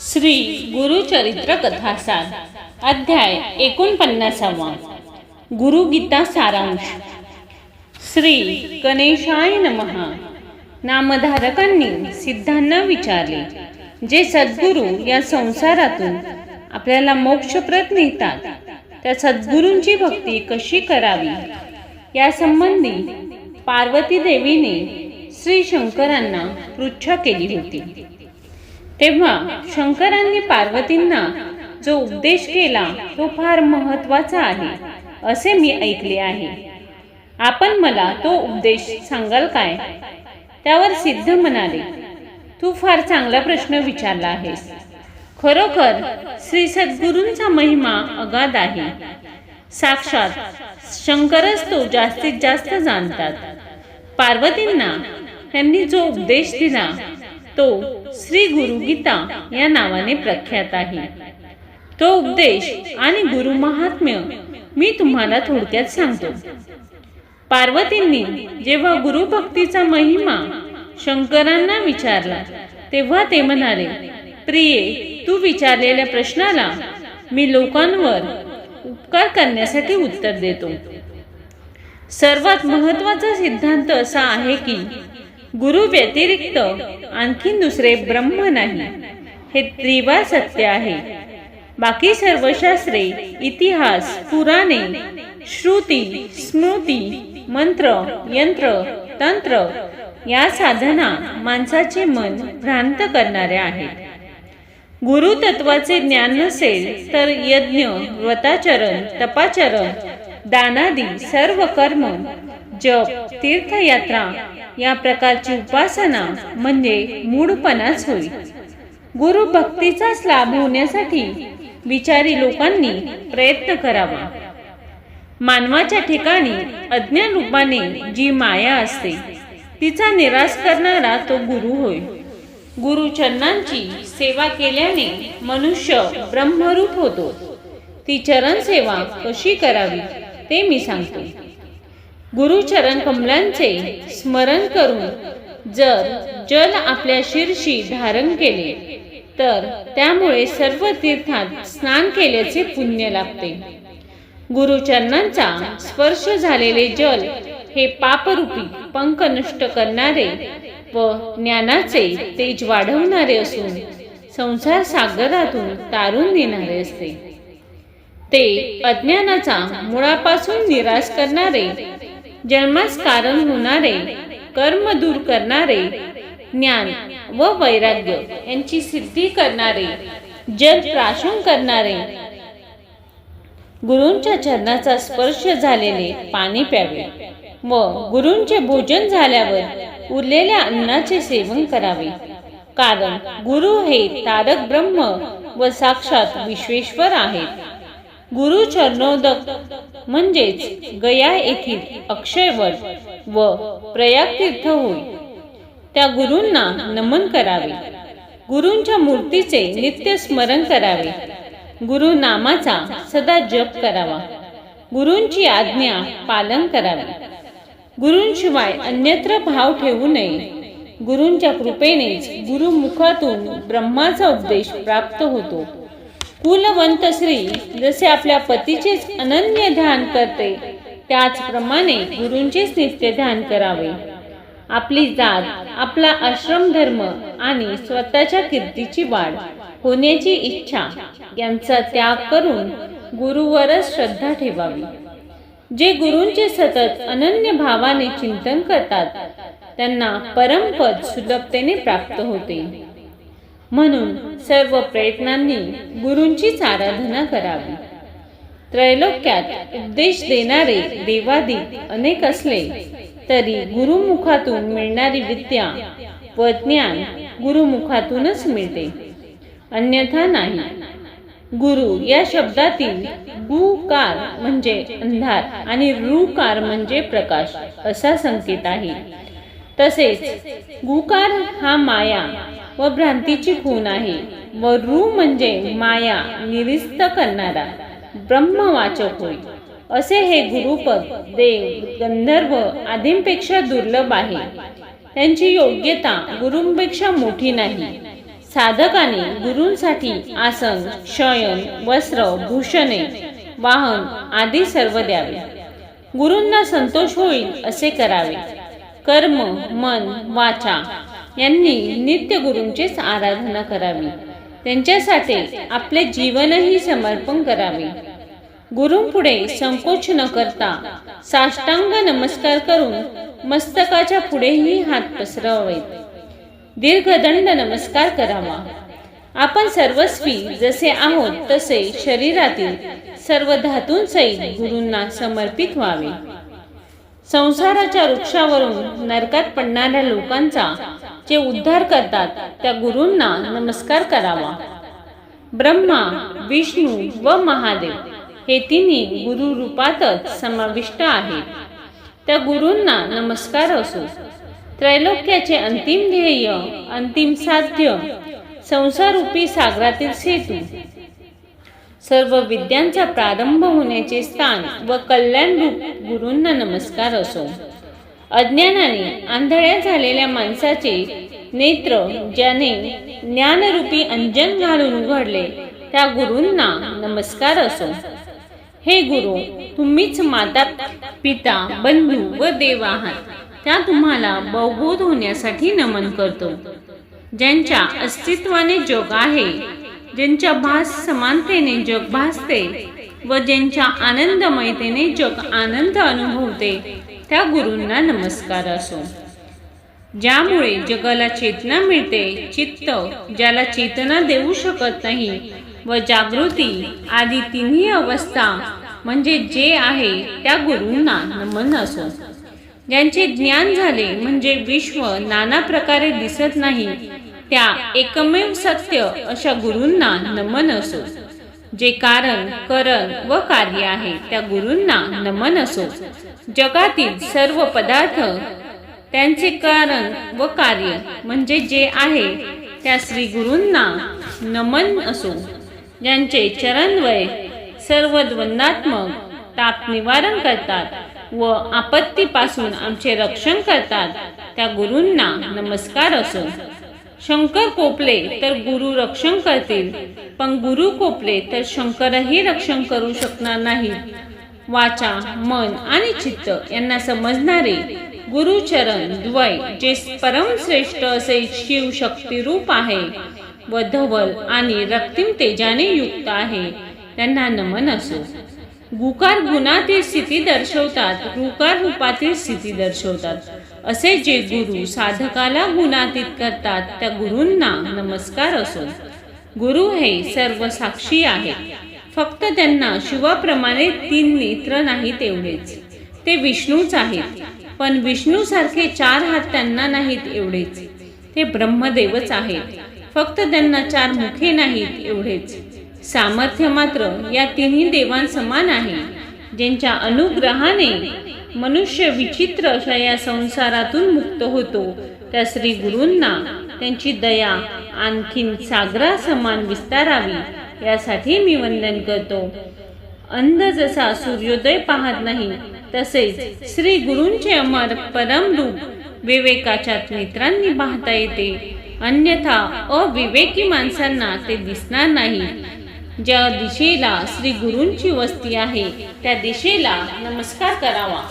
श्री गुरुचरित्र कथासार अध्याय एकोणपन्नासावा गुरुगीता सारांश. श्री गणेशाय नमहा नामधारकांनी सिद्धांना विचारले जे सद्गुरू या संसारातून आपल्याला मोक्षप्रत नेतात त्या सद्गुरूंची भक्ती कशी करावी? यासंबंधी पार्वती देवीने श्री शंकरांना पृच्छा केली होती. तेव्हा शंकरांनी पार्वतींना जो उपदेश केला तो फार महत्त्वाचा आहे असे मी ऐकले आहे. आपण मला तो उपदेश सांगाल काय? त्यावर सिद्ध म्हणाले तू फार चांगला प्रश्न विचारला आहेस. खरोखर श्री सद्गुरूंचा महिमा अगाध आहे. साक्षात शंकरच तो जास्तीत जास्त जाणतात. पार्वतींना त्यांनी जो उपदेश दिला तो श्री गुरुगीता या नावाने प्रख्यात आहे. तो उपदेश आणि गुरु महात्म्य मी तुम्हाला थोडक्यात सांगतो. पार्वतींनी जेव्हा गुरुभक्तीचा महिमा शंकरांना विचारला तेव्हा ते म्हणाले प्रिये तू विचारलेल्या प्रश्नाला मी लोकांवर उपकार करण्यासाठी उत्तर देतो. सर्वात महत्त्वाचा सिद्धांत असा आहे की गुरु व्यतिरिक्त आणखी दुसरे ब्रह्म नाही. हे त्रिवार सत्य आहे. बाकी सर्व शास्त्रे इतिहास पुराणे श्रुती स्मृती मंत्र यंत्र तंत्र या साधना माणसाचे मन भ्रांत करणाऱ्या आहेत. गुरु तत्वाचे ज्ञान नसेल तर यज्ञ व्रताचरण तपाचरण दानादी सर्व कर्म जप तीर्थयात्रा या प्रकारची उपासना म्हणजे मूडपणाच होईल गुरु भक्तीचाच लाभ होण्यासाठी विचारी लोकांनी प्रयत्न करावा. मानवाच्या ठिकाणी अज्ञान रूपाने जी माया असते तिचा निराश करणारा तो गुरु होय. गुरुचरणांची सेवा केल्याने मनुष्य ब्रह्मरूप होतो. ती चरण सेवा कशी करावी ते मी सांगतो. गुरुचरण कमलांचे स्मरण करून जर जल आपल्या शिरशी धारण केले तर त्यामुळे सर्व तीर्थात स्नान केल्याचे पुण्य लागते गुरुचरणांचा स्पर्श झालेले जल हे पापरूपी पंख नष्ट करणारे व ज्ञानाचे तेज वाढवणारे असून संसार सागरातून तारून नेणारे असते. ते अज्ञानाचा मुळापासून निराश करणारे जन्मास कारण होणारे कर्म दूर करणारे ज्ञान व वैराग्य यांची सिद्धी करणारे जल प्राशन करणारे. गुरूंच्या चरणाचा स्पर्श झालेले पाणी प्यावे व गुरूंचे भोजन झाल्यावर उरलेल्या अन्नाचे सेवन करावे. कारण गुरु हे तारक ब्रह्म व साक्षात विश्वेश्वर आहेत. गुरु चरणोदक म्हणजेच गया येथील अक्षयवट व प्रयाग तीर्थ होय. त्या गुरूंना नमन करावे. गुरूंच्या मूर्तीचे नित्य स्मरण करावे. गुरु नामाचा सदा जप करावा. गुरूंची आज्ञा पालन करावे. गुरूंशिवाय अन्यत्र भाव ठेवू नये. गुरूंच्या कृपेनेच गुरुमुखातून ब्रह्माचा उपदेश प्राप्त होतो. कुलवंत स्त्री जसे आपल्या पतीचेच अनन्य ध्यान करते त्याचप्रमाणे गुरूंचेच नित्य ध्यान करावे. आपली जात आपला आश्रम धर्म आणि स्वतःच्या कीर्तीची वाढ होण्याची इच्छा यांचा त्याग करून गुरुवरच श्रद्धा ठेवावी. जे गुरूंचे सतत अनन्य भावाने चिंतन करतात त्यांना परमपद सुलभतेने प्राप्त होते. म्हणून सर्व प्रयत्नांनी गुरूंचीच आराधना करावी. त्रैलोक्यात उपदेश देणारे देवादी अनेक असले तरी गुरुमुखातून मिळणारी विद्या व ज्ञान गुरुमुखातूनच मिळते. अन्यथा नाही. गुरु या शब्दातील गुकार म्हणजे अंधार आणि रुकार म्हणजे प्रकाश असा संकेत आहे. तसेच गुकार हा माया व भ्रांतीची खून आहे. व रू म्हणजे माया निरिस्त करणारा ब्रह्मवाचक होय. असे हे गुरुपद देव गंधर्व आदींपेक्षा दुर्लभ आहे. त्यांची योग्यता गुरुंपेक्षा मोठी नाही. साधकाने गुरूंसाठी आसन शयन वस्त्र भूषणे वाहन आदी सर्व द्यावे. गुरूंना संतोष होईल असे करावे. कर्म मन वाचा यांनी नित्य गुरूंचीच आराधना करावी. त्यांच्यासाठी आपले जीवनही समर्पण करावे. गुरुंपुढे संकोच न करता साष्टांग नमस्कार करून मस्तकाच्या पुढेही हात पसरवावेत दीर्घदंड नमस्कार करावा. आपण सर्वस्वी जसे आहोत तसे शरीरातील सर्व धातूंसहित गुरूंना समर्पित व्हावे. संसाराच्या वृक्षावरून नरकात पडणाऱ्या लोकांचा जे उद्धार करतात त्या गुरूंना नमस्कार करावा. ब्रह्मा विष्णू व महादेव हे तिन्ही गुरु रूपातच समाविष्ट आहेत. त्या गुरूंना नमस्कार असो. त्रैलोक्याचे अंतिम ध्येय अंतिम साध्य संसारूपी सागरातील सेतू. सर्व विद्यांचा प्रारंभ होण्याचे स्थान व कल्याण रूप गुरूंना नमस्कार असो. अज्ञानाने आंधळ्या झालेल्या माणसाचे नेत्र ज्याने ज्ञानरूपी अंजन घालून उघडले त्या गुरूंना नमस्कार असो. हे गुरु तुम्हीच माता पिता बंधू व देव आहात. त्या तुम्हाला बहुबोध होण्यासाठी नमन करतो. ज्यांच्या अस्तित्वाने जग आहे ज्यांच्या भास समानतेने जग भासते व ज्यांच्या आनंदमयतेने जग आनंद अनुभवते त्या गुरूंना नमस्कार असो. ज्यामुळे जगाला चेतना मिळते चित्त ज्याला चेतना देऊ शकत नाही व जागृती आदी तिन्ही अवस्था म्हणजे जे आहे त्या गुरूंना नमन असो. ज्यांचे ज्ञान झाले म्हणजे विश्व नाना प्रकारे दिसत नाही त्या एकमेव सत्य अशा गुरूंना नमन असो. जे कारण करण व कार्य आहे त्या गुरूंना नमन असो. जगातील सर्व पदार्थ त्यांचे कारण व कार्य म्हणजे जे आहे त्या श्री गुरूंना नमन असो. ज्यांचे चरणवय सर्व द्वंद्वात्मक ताप निवारण करतात व आपत्तीपासून आमचे रक्षण करतात त्या गुरूंना नमस्कार असो. शंकर कोपले तर गुरु रक्षण करतील पण गुरु कोपले तर शंकरही रक्षण करू शकणार नाही वाचा मन आणि चित्त यांना समजणारे गुरुचरण द्वय जे परमश्रेष्ठ असे शिव शक्ती रूप आहे व धवल आणि रक्तिम तेजाने युक्त आहे त्यांना नमन असो. गुकार गुणातील स्थिती दर्शवतात गुकार रूपातील स्थिती दर्शवतात. असे जे गुरु साधकाला गुणातीत करतात त्या गुरूंना नमस्कार असो. गुरु हे सर्व साक्षी आहेत. फक्त त्यांना शिवाप्रमाणे तीन नेत्र नाहीत एवढेच ते विष्णूच आहेत. पण विष्णू सारखे चार हात त्यांना नाहीत एवढेच. ते ब्रह्मदेवच आहेत. फक्त त्यांना चार मुखे नाहीत एवढेच. सामर्थ्य मात्र या तिन्ही देवांसमान आहे. ज्यांच्या अनुग्रहाने मनुष्य विचित्र अशा या संसारातून मुक्त होतो त्या श्री गुरूंना त्यांची दया आणखीन सागरा समान विस्तारावी यासाठी मी वंदन करतो. अंध जसा सूर्योदय पाहत नाही तसेच श्री गुरूंचे अमर परम रूप विवेकाच्या नेत्रांनी पाहता येते. अन्यथा अविवेकी माणसांना ते दिसणार नाही. ज्या दिशेला श्री गुरूंची वस्ती आहे त्या दिशेला नमस्कार करावा.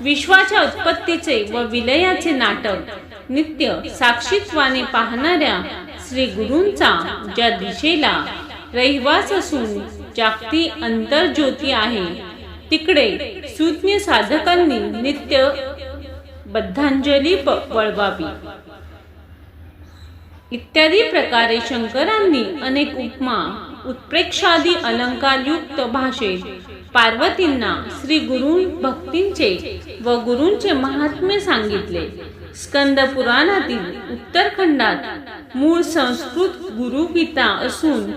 विश्वाच्या उत्पत्तीचे व विलयाचे नाटक नित्य साक्षीत्वाने पाहणाऱ्या श्री गुरूंचा ज्या दिशेला रहिवास असून जागती अंतर्ज्योती आहे. तिकडे सुज्ञ साधकांनी नित्य बद्धांजली वळवावी. इत्यादी प्रकारे शंकरांनी अनेक उपमा उत्प्रेक्षादी अलंकारयुक्त भाषेत पार्वतींना श्री गुरु भक्तींचे व गुरूंचे महात्म्य सांगितले. स्कंद पुराणातील उत्तरखंडात मूळ संस्कृत गुरुगीता असून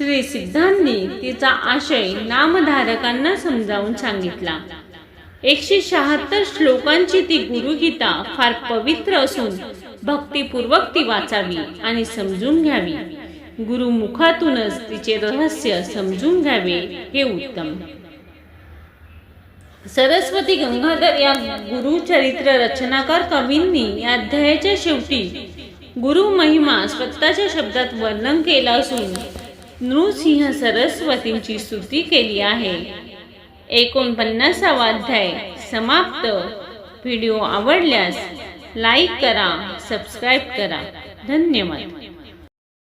श्री सिद्धांनी तिचा आशय नामधारकांना समजावून सांगितला. एकशे शहात्तर श्लोकांची ती गुरुगीता फार पवित्र असून भक्तिपूर्वक ती वाचावी आणि समजून घ्यावी. गुरुमुखातूनच तिचे रहस्य समजून घ्यावे हे उत्तम. सरस्वती गंगाधर या गुरुचरित्र रचनाकार कवींनी या अध्यायाच्या शेवटी गुरु महिमा स्वतःच्या शब्दात वर्णन केलं असून नृसिंह सरस्वतींची स्तुती केली आहे. एकोणपन्नासावा अध्याय समाप्त. व्हिडिओ आवडल्यास लाईक करा सबस्क्राईब करा. धन्यवाद.